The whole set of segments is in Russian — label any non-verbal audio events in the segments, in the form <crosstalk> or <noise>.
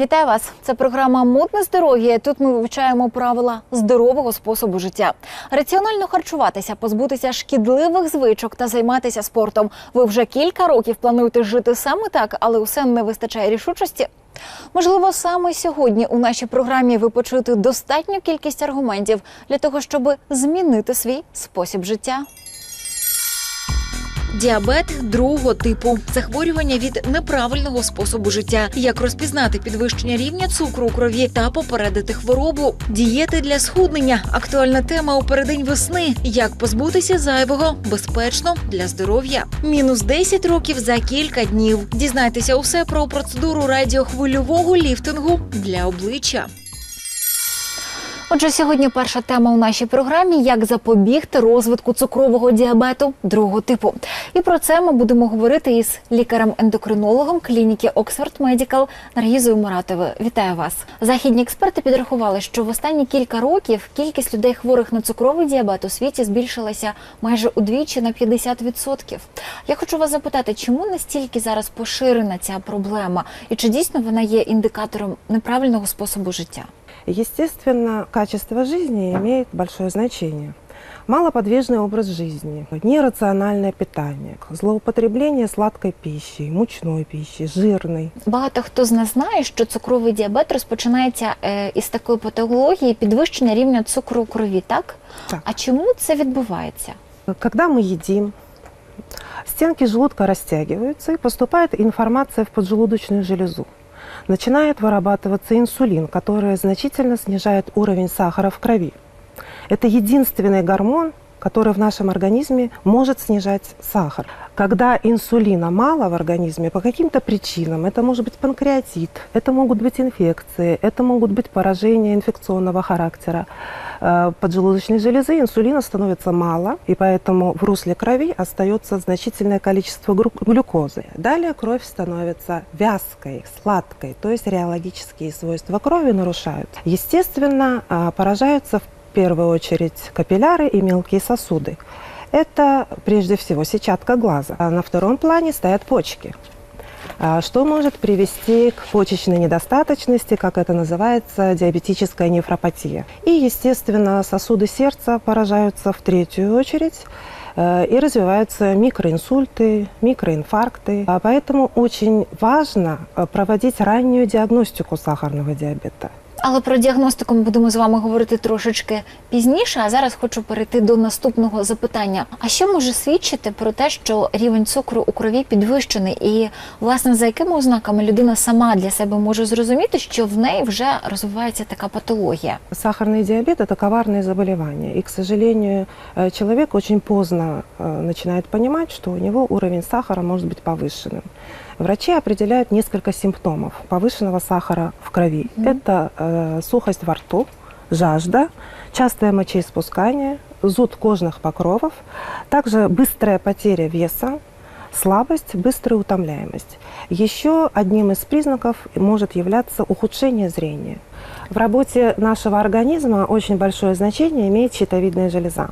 Вітаю вас! Це програма Модне здоров'я. Тут ми вивчаємо правила здорового способу життя. Раціонально харчуватися, позбутися шкідливих звичок та займатися спортом. Ви вже кілька років плануєте жити саме так, але усе не вистачає рішучості. Можливо, саме сьогодні у нашій програмі ви почуєте достатню кількість аргументів для того, щоб змінити свій спосіб життя. Діабет другого типу захворювання від неправильного способу життя. Як розпізнати підвищення рівня цукру у крові та попередити хворобу? Дієти для схуднення актуальна тема у переддень весни. Як позбутися зайвого безпечно для здоров'я? Мінус 10 років за кілька днів. Дізнайтеся усе про процедуру радіохвильового ліфтингу для обличчя. Отже, сьогодні перша тема у нашій програмі як запобігти розвитку цукрового діабету другого типу. І про це ми будемо говорити із лікарем-ендокринологом клініки Oxford Medical Наргізою Муратовою. Вітаю вас! Західні експерти підрахували, що в останні кілька років кількість людей хворих на цукровий діабет у світі збільшилася майже удвічі на 50%. Я хочу вас запитати, чому настільки зараз поширена ця проблема, і чи дійсно вона є індикатором неправильного способу життя? Естественно, качество жизни имеет большое значение. Малоподвижный образ жизни, нерациональное питание, злоупотребление сладкой пищей, мучной пищей, жирной. Багато хто з нас знає, що цукровий діабет розпочинається е, із такої патології підвищення рівня цукру у крові, так? Так. А чому це відбувається? Когда мы едим, стенки желудка растягиваются и поступает информация в поджелудочную железу. Начинает вырабатываться инсулин, который значительно снижает уровень сахара в крови. Это единственный гормон, который в нашем организме может снижать сахар. Когда инсулина мало в организме по каким-то причинам, это может быть панкреатит, это могут быть инфекции, это могут быть поражения инфекционного характера э, поджелудочной железы, инсулина становится мало, и поэтому в русле крови остается значительное количество глюкозы. Далее кровь становится вязкой, сладкой, то есть реологические свойства крови нарушаются. Естественно, а, поражаются в первую очередь капилляры и мелкие сосуды. Это прежде всего сетчатка глаза. А на втором плане стоят почки. А, Что может привести к почечной недостаточности, как это называется, диабетическая нефропатия. И, естественно, сосуды сердца поражаются в третью очередь э, и развиваются микроинсульты, микроинфаркты. А Поэтому очень важно э, проводить раннюю диагностику сахарного диабета. Але про діагностику ми будемо з вами говорити трошечки пізніше. А зараз хочу перейти до наступного запитання. А що може свідчити про те, що рівень цукру у крові підвищений, і власне за якими ознаками людина сама для себе може зрозуміти, що в неї вже розвивається така патологія? Сахарный диабет – это коварное заболевание. И, к сожалению, э, человек очень поздно э, начинает понимать, что у него уровень сахара может быть повышенным. Врачи определяют несколько симптомов повышенного сахара в крови. Это э, сухость во рту, жажда, частое мочеиспускание, зуд кожных покровов, также быстрая потеря веса, слабость, быстрая утомляемость. Еще одним из признаков может являться ухудшение зрения. В работе нашего организма очень большое значение имеет щитовидная железа.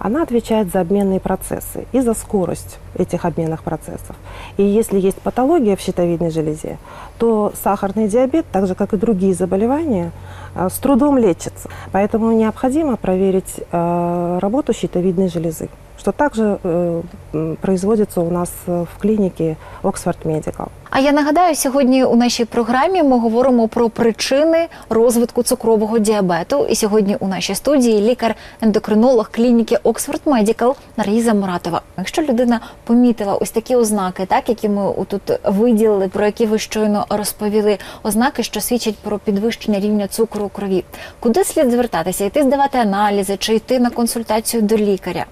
Она отвечает за обменные процессы и за скорость этих обменных процессов. И если есть патология в щитовидной железе, то сахарный диабет, так же как и другие заболевания, э, с трудом лечится. Поэтому необходимо проверить э, работу щитовидной железы, что также э, производится у нас э, в клинике Oxford Medical. А я нагадаю, сьогодні у нашій програмі ми говоримо про причини розвитку цукрового діабету. І сьогодні у нашій студії лікар-ендокринолог клініки Oxford Medical Наріза Муратова. Якщо людина помітила ось такі ознаки, так які ми тут виділили, про які ви щойно розповіли, ознаки, що свідчать про підвищення рівня цукру у крові, куди слід звертатися? Йти здавати аналізи чи йти на консультацію до лікаря?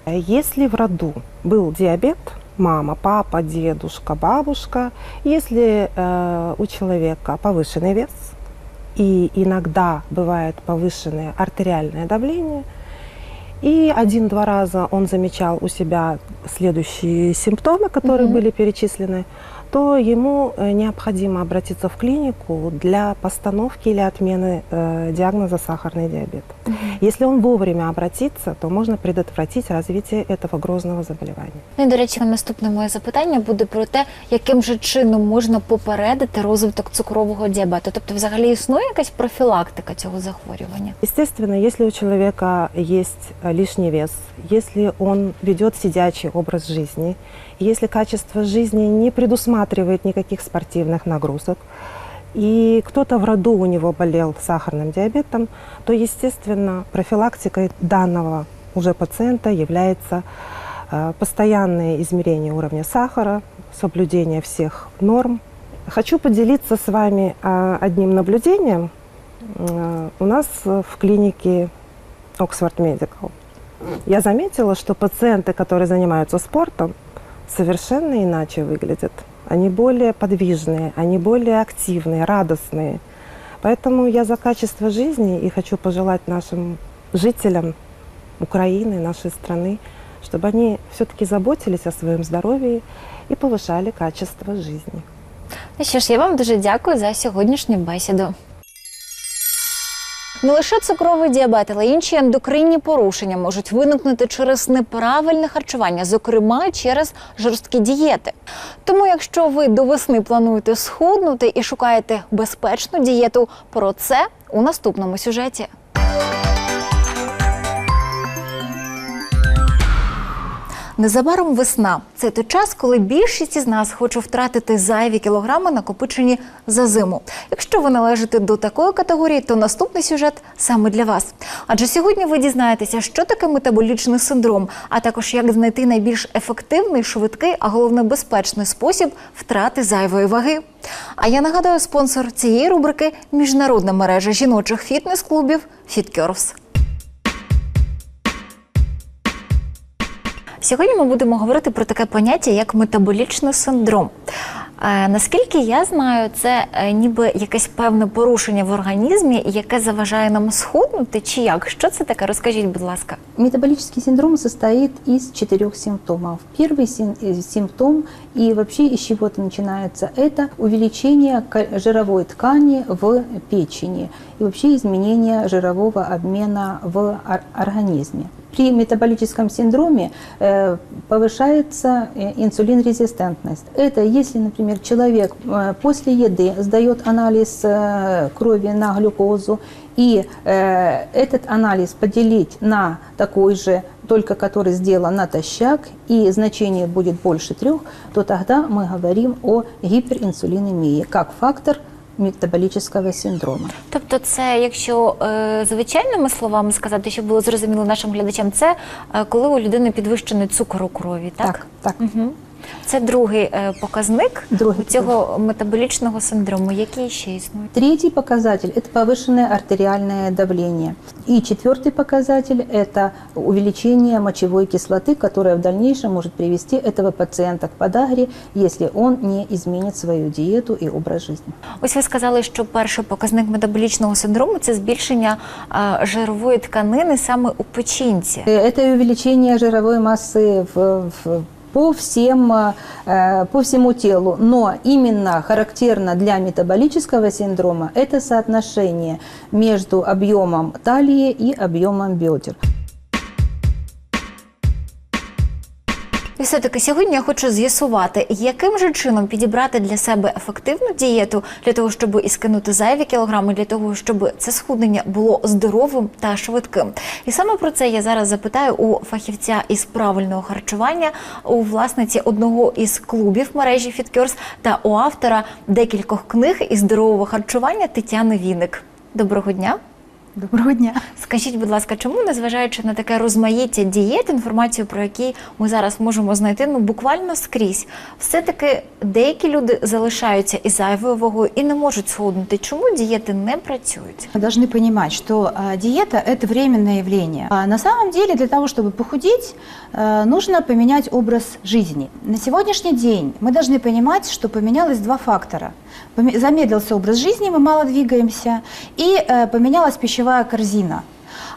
Если в роду? Был диабет, мама, папа, дедушка, бабушка, если э, у человека повышенный вес? И иногда бывает повышенное артериальное давление, и один-два раза он замечал у себя следующие симптомы, которые Мгм. были перечислены, то ему э, необходимо обратиться в клинику для постановки или отмены э, диагноза сахарный диабет. Если он вовремя обратится, то можно предотвратить развитие этого грозного заболевания. Ну і, до речі, наступне моє запитання буде про те, яким же чином можна попередити розвиток цукрового діабету. Тобто, взагалі існує якась профілактика цього захворювання? Естественно, если у человека есть э, лишний вес, если он ведет сидячий образ жизни, если качество жизни не предусматривает никаких спортивных нагрузок, и кто-то в роду у него болел сахарным диабетом, то, естественно, профилактикой данного уже пациента является э, постоянное измерение уровня сахара, соблюдение всех норм. Хочу поделиться с вами э, одним наблюдением. Э, У нас в клинике Oxford Medical я заметила, что пациенты, которые занимаются спортом, совершенно иначе выглядят. Они более подвижные, они более активные, радостные. Поэтому я за качество жизни и хочу пожелать нашим жителям Украины, нашей страны, чтобы они все-таки заботились о своем здоровье и повышали качество жизни. Ну що ж, я вам дуже дякую за сьогоднішню бесіду. Не лише цукровий діабет, але й інші ендокринні порушення можуть виникнути через неправильне харчування, зокрема через жорсткі дієти. Тому, якщо ви до весни плануєте схуднути і шукаєте безпечну дієту, про це у наступному сюжеті. Незабаром весна це той час, коли більшість із нас хоче втратити зайві кілограми, накопичені за зиму. Якщо ви належите до такої категорії, то наступний сюжет саме для вас. Адже сьогодні ви дізнаєтеся, що таке метаболічний синдром, а також як знайти найбільш ефективний, швидкий, а головне безпечний спосіб втрати зайвої ваги. А я нагадаю, спонсор цієї рубрики міжнародна мережа жіночих фітнес-клубів FitCurves. Сьогодні ми будемо говорити про таке поняття як метаболічний синдром. Е, наскільки я знаю, це е, ніби якесь певне порушення в організмі, яке заважає нам схуднути, чи як? Що це таке? Розкажіть, будь ласка. Метаболический синдром состоит из четырех симптомов. Первый сим- э, симптом и вообще из чего это начинается, это увеличение ка- жировой ткани в печени и вообще изменение жирового обмена в ор- организме. При метаболическом синдроме э, повышается э, инсулинрезистентность. Это если, например, человек э, после еды сдает анализ крови на глюкозу, и этот анализ поделить на такой же, только который сделан натощак, и значение будет больше трех, то тогда мы говорим о гиперинсулинемии как фактор метаболического синдрому. Тобто, це, якщо е, звичайними словами сказати, щоб було зрозуміло нашим глядачам, це е, коли у людини підвищений цукор у крові, так? Так, так. Угу. Це другий е, показник Другий цього метаболічного синдрому, який ще існує. Третий показатель – это повышенное артериальное давление. И четвертый показатель – это увеличение мочевой кислоты, которое в дальнейшем может привести этого пациента к подагре, если он не изменит свою диету и образ жизни. Ось ви сказали, що перший показник метаболічного синдрому це збільшення е, жирової тканини саме у печінці. Э, Это увеличение жировой массы в, в- по, всем, э, по всему телу, но именно характерно для метаболического синдрома это соотношение между объемом талии и объемом бедер. І все-таки сьогодні я хочу з'ясувати, яким же чином підібрати для себе ефективну дієту для того, щоб і скинути зайві кілограми, для того, щоб це схуднення було здоровим та швидким. І саме про це я зараз запитаю у фахівця із правильного харчування, у власниці одного із клубів мережі FitCures та у автора декількох книг із здорового харчування Тетяни Віник. Доброго дня. Доброго дня. Скажіть, будь ласка, чому, незважаючи на таке розмаїття дієт, інформацію про які ми зараз можемо знайти ну буквально скрізь, все-таки деякі люди залишаються із зайвою вагою і не можуть схуднути. Чому дієти не працюють? Мы должны понимать, что а, диета – это временное явление. А на самом деле для того, чтобы похудеть, а, нужно поменять образ жизни. На сегодняшний день мы должны понимать, что поменялось два фактора. Поме- Замедлился образ жизни, мы мало двигаемся, и э, поменялась пищевая корзина.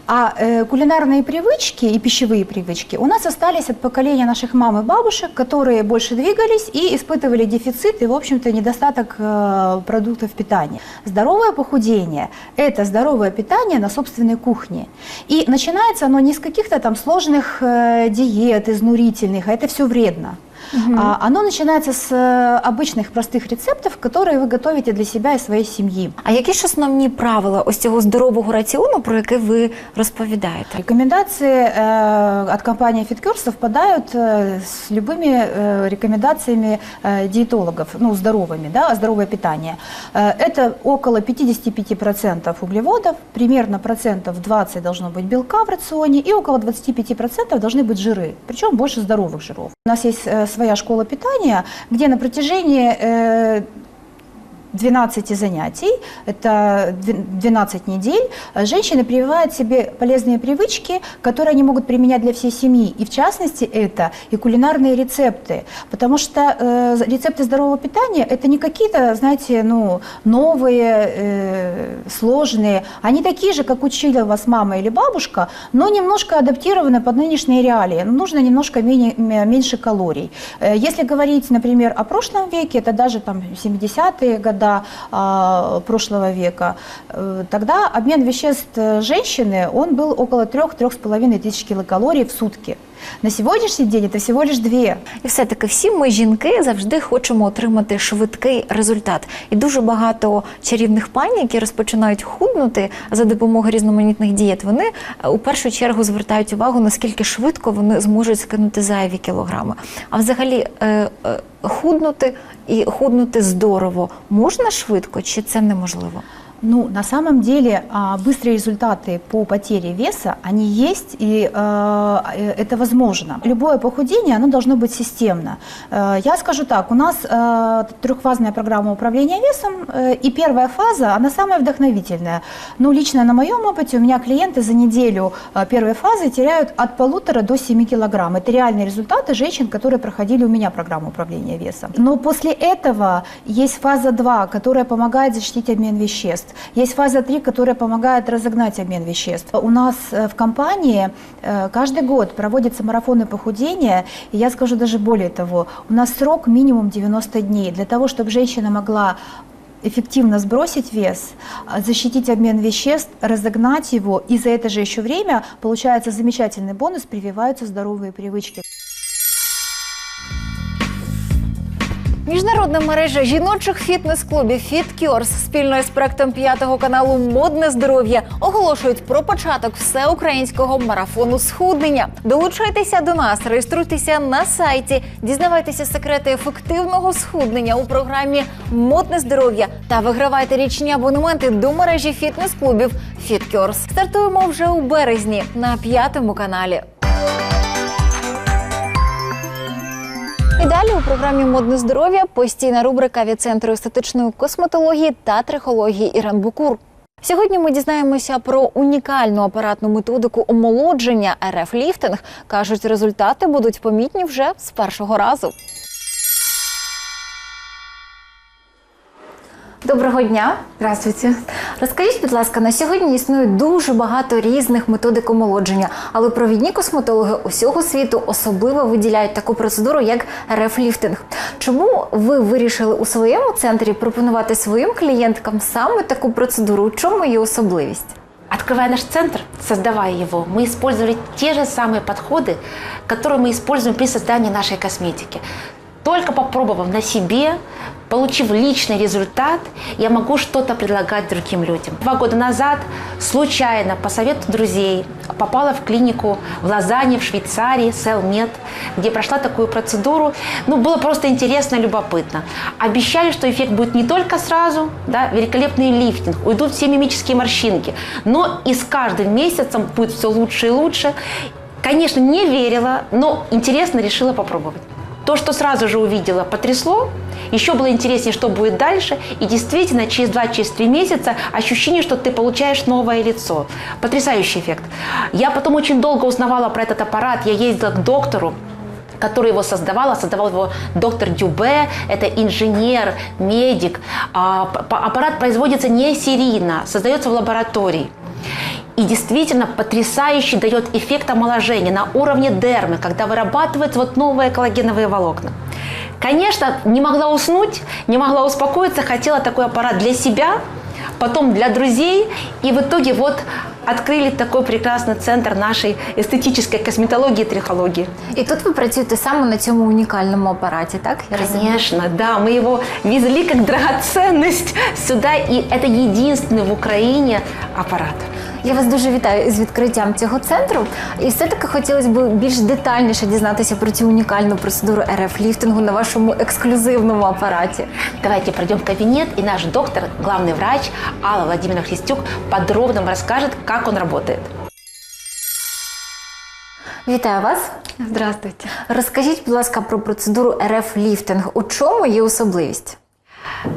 А э, кулинарные привычки и пищевые привычки у нас остались от поколения наших мам и бабушек, которые больше двигались и испытывали дефицит и, в общем-то, недостаток э, продуктов питания. Здоровое похудение – это здоровое питание на собственной кухне. И начинается оно не с каких-то там сложных э, диет, изнурительных, а это все вредно. А, оно начинается с э, обычных простых рецептов, которые вы готовите для себя и своей семьи. А які ж основні правила ось цього здорового раціону, про яке ви розповідаєте? Рекомендации э, от компании FitCure совпадают э, с любыми э, рекомендациями э, диетологов, ну, здоровыми, да, здоровое питание. Э, это около 55% углеводов, примерно процентов 20 должно быть белка в рационе и около 25% должны быть жиры, причем больше здоровых жиров. У нас есть э, своя школа питания, где на протяжении э, 12 занятий, это дв- 12 недель, женщины прививают себе полезные привычки, которые они могут применять для всей семьи. И в частности это и кулинарные рецепты. Потому что э, рецепты здорового питания это не какие-то, знаете, ну, новые, э, сложные. Они такие же, как учила вас мама или бабушка, но немножко адаптированы под нынешние реалии. Ну, Нужно немножко менее- меньше калорий. Э, Если говорить, например, о прошлом веке, это даже там 70-е годы а, прошлого века, э, тогда обмен веществ э, женщины, он был около 3-3,5 тысяч килокалорий в сутки. На сегодняшний день это всего лишь две. І все-таки всі ми, жінки, завжди хочемо отримати швидкий результат. І дуже багато чарівних пані, які розпочинають худнути за допомогою різноманітних дієт, вони е, у першу чергу звертають увагу, наскільки швидко вони зможуть скинути зайві кілограми. А взагалі е, е, худнути і худнути здорово можна швидко, чи це неможливо? Ну, на самом деле, а, быстрые результаты по потере веса, они есть, и э, э, это возможно. Любое похудение, оно должно быть системно. Э, Я скажу так, у нас трехфазная программа управления весом, и первая фаза, она самая вдохновительная. Ну, лично на моем опыте у меня клиенты за неделю первой фазы теряют от полутора до 7 килограмм. Это реальные результаты женщин, которые проходили у меня программу управления весом. Но после этого есть фаза 2, которая помогает защитить обмен веществ. Есть фаза 3, которая помогает разогнать обмен веществ. У нас э, в компании э, каждый год проводятся марафоны похудения, и я скажу даже более того, у нас срок минимум 90 дней для того, чтобы женщина могла эффективно сбросить вес, а, защитить обмен веществ, разогнать его, и за это же еще время получается замечательный бонус, прививаются здоровые привычки. Міжнародна мережа жіночих фітнес-клубів FitCures спільно з проектом п'ятого каналу Модне здоров'я оголошують про початок всеукраїнського марафону схуднення. Долучайтеся до нас, реєструйтеся на сайті, дізнавайтеся секрети ефективного схуднення у програмі Модне здоров'я та вигравайте річні абонементи до мережі фітнес-клубів FitCures. Стартуємо вже у березні на п'ятому каналі. І далі у програмі Модне здоров'я постійна рубрика від центру естетичної косметології та трихології Іран Букур. Сьогодні ми дізнаємося про унікальну апаратну методику омолодження РФ ліфтинг. кажуть, результати будуть помітні вже з першого разу. Доброго дня. Здравствуйте. Розкажіть, будь ласка, на сьогодні існує дуже багато різних методик омолодження, але провідні косметологи усього світу особливо виділяють таку процедуру, як РФ-ліфтинг. Чому ви вирішили у своєму центрі пропонувати своїм клієнткам саме таку процедуру? У чому її особливість? Открывая наш центр, создавая его, мы использовали те же самые подходы, которые мы используем при создании нашей косметики. Только попробовав на себе, получив личный результат, я могу что-то предлагать другим людям. Два года назад случайно, по совету друзей, попала в клинику в Лозанне, в Швейцарии, Селмед, где прошла такую процедуру. Ну, было просто интересно, любопытно. Обещали, что эффект будет не только сразу, да, великолепный лифтинг, уйдут все мимические морщинки, но и с каждым месяцем будет все лучше и лучше. Конечно, не верила, но интересно решила попробовать. То, что сразу же увидела, потрясло. Еще было интереснее, что будет дальше. И действительно, через 2-3 месяца ощущение, что ты получаешь новое лицо. Потрясающий эффект. Я потом очень долго узнавала про этот аппарат. Я ездила к доктору, который его создавал, создавал его доктор Дюбе, это инженер, медик. А, аппарат производится не серийно, создается в лаборатории. И действительно потрясающий дает эффект омоложения на уровне дермы, когда вырабатываются вот новые коллагеновые волокна. Конечно, не могла уснуть, не могла успокоиться, хотела такой аппарат для себя, потом для друзей, и в итоге вот открыли такой прекрасный центр нашей эстетической косметологии и трихологии. І тут ви працюєте саме на цьому унікальному апараті, так? Я розумію? Конечно, да, мы его везли как драгоценность сюда, и это единственный в Украине аппарат. Я вас дуже вітаю з відкриттям цього центру. І все-таки хотілося б більш детальніше дізнатися про цю унікальну процедуру РФ ліфтингу на вашому ексклюзивному апараті. Давайте пройдем в кабинет, и наш доктор, главный врач Алла Владимировна Христюк подробно вам расскажет, как он работает. Вітаю вас. Здравствуйте. Розкажіть, будь ласка, про процедуру РФ ліфтинг. У чому є особливість?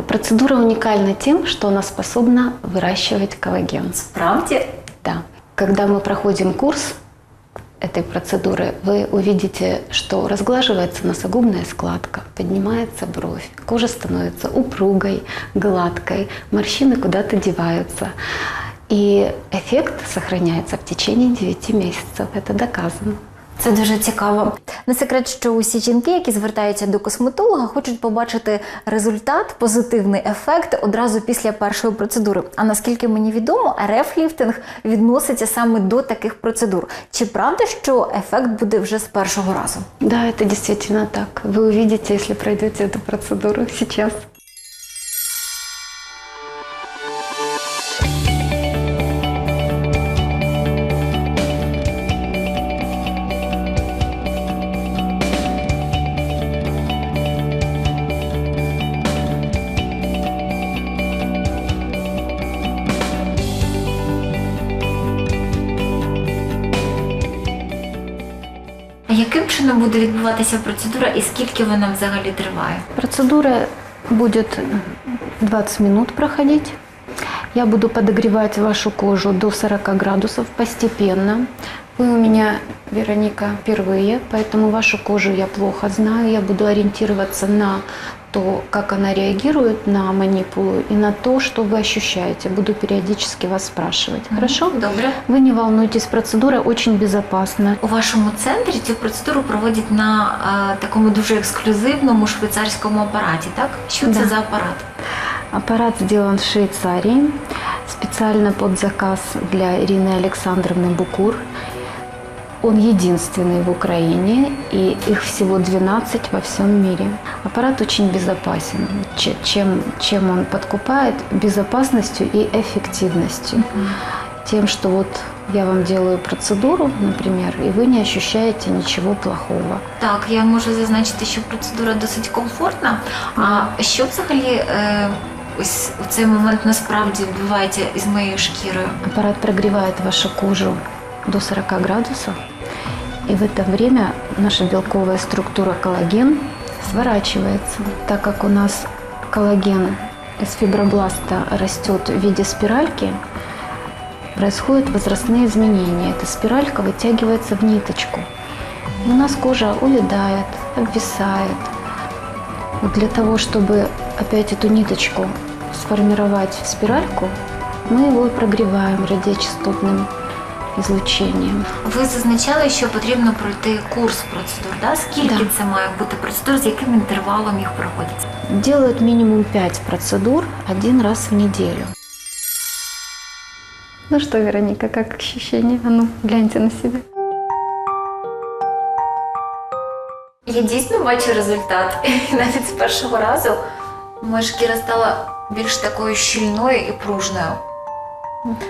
Процедура уникальна тем, что она способна выращивать коллаген. Правді? Да. Когда мы проходим курс этой процедуры, вы увидите, что разглаживается носогубная складка, поднимается бровь, кожа становится упругой, гладкой, морщины куда-то деваются. И эффект сохраняется в течение 9 месяцев. Это доказано. Це дуже цікаво. Не секрет, що усі жінки, які звертаються до косметолога, хочуть побачити результат, позитивний ефект одразу після першої процедури. А наскільки мені відомо, РФ ліфтинг відноситься саме до таких процедур. Чи правда, що ефект буде вже з першого разу? Да, это действительно так. Вы увидите, если пройдете эту процедуру сейчас. буде відбуватися процедура і скільки вона взагалі триває? Процедура будет 20 минут проходить. Я буду подогревать вашу кожу до 40 градусов постепенно. Вы у меня, Вероника, впервые, поэтому вашу кожу я плохо знаю. Я буду ориентироваться на то, как она реагирует на манипулу и на то, что вы ощущаете. Буду периодически вас спрашивать. Хорошо? Добре. Вы не волнуйтесь, процедура очень безопасна. У вашому центрі цю процедуру проводять на е, такому дуже ексклюзивному швейцарському апараті, так? Що це Да. за апарат? Аппарат сделан в Швейцарии специально под заказ для Ирины Александровны Букур. Он единственный в Украине, и их всего 12 во всем мире. Аппарат очень безопасен. Че- Чем, чем он подкупает? Безопасностью и эффективностью. Тем, что вот я вам делаю процедуру, например, и вы не ощущаете ничего плохого. Так, я можу зазначити, що процедура досить комфортна. А що взагалі е, ось у цей момент насправді відбувається із моєю шкірою? Аппарат прогревает вашу кожу до 40 градусов, и в это время наша белковая структура коллаген сворачивается. Так как у нас коллаген из фибробласта растет в виде спиральки, происходят возрастные изменения. Эта спиралька вытягивается в ниточку. И у нас кожа увядает, обвисает. Вот для того, чтобы опять эту ниточку сформировать в спиральку, мы его прогреваем радиочастотным излучением. Ви зазначали, що потрібно пройти курс процедур. Да? Скільки Да. це має бути процедур, з яким інтервалом їх проходять? Делают минимум 5 процедур один раз в неделю. Ну что, Вероника, как ощущение? А ну, гляньте на себя. Я дійсно бачу результат. <laughs> І навіть з першого разу моя шкіра стала більш такою щільною і пружною.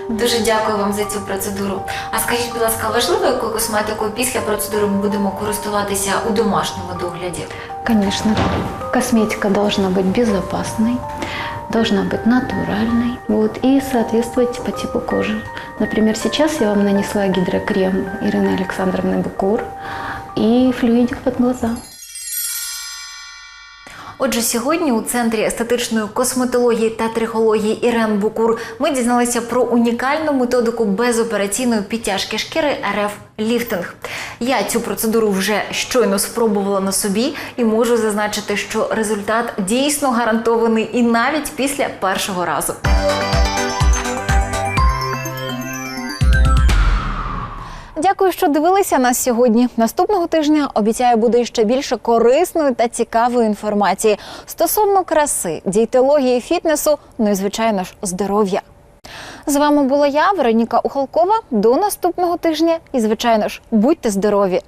Дуже дякую вам за цю процедуру. А скажіть, будь ласка, важливо, якою косметикою після процедури ми будемо користуватися у домашньому догляді? Конечно, косметика должна быть безопасной, должна быть натуральной вот, и соответствовать по типу кожи. Например, сейчас я вам нанесла гидрокрем Ирины Александровны Букур и флюидик под глаза. Отже, сьогодні у центрі естетичної косметології та трихології Ірен Букур ми дізналися про унікальну методику безопераційної підтяжки шкіри РФ ліфтинг. Я цю процедуру вже щойно спробувала на собі і можу зазначити, що результат дійсно гарантований і навіть після першого разу. Дякую, що дивилися нас сьогодні. Наступного тижня обіцяю буде ще більше корисної та цікавої інформації стосовно краси, дієтології, фітнесу, ну і звичайно ж здоров'я. З вами була я, Вероніка Ухалкова. До наступного тижня. І звичайно ж, будьте здорові!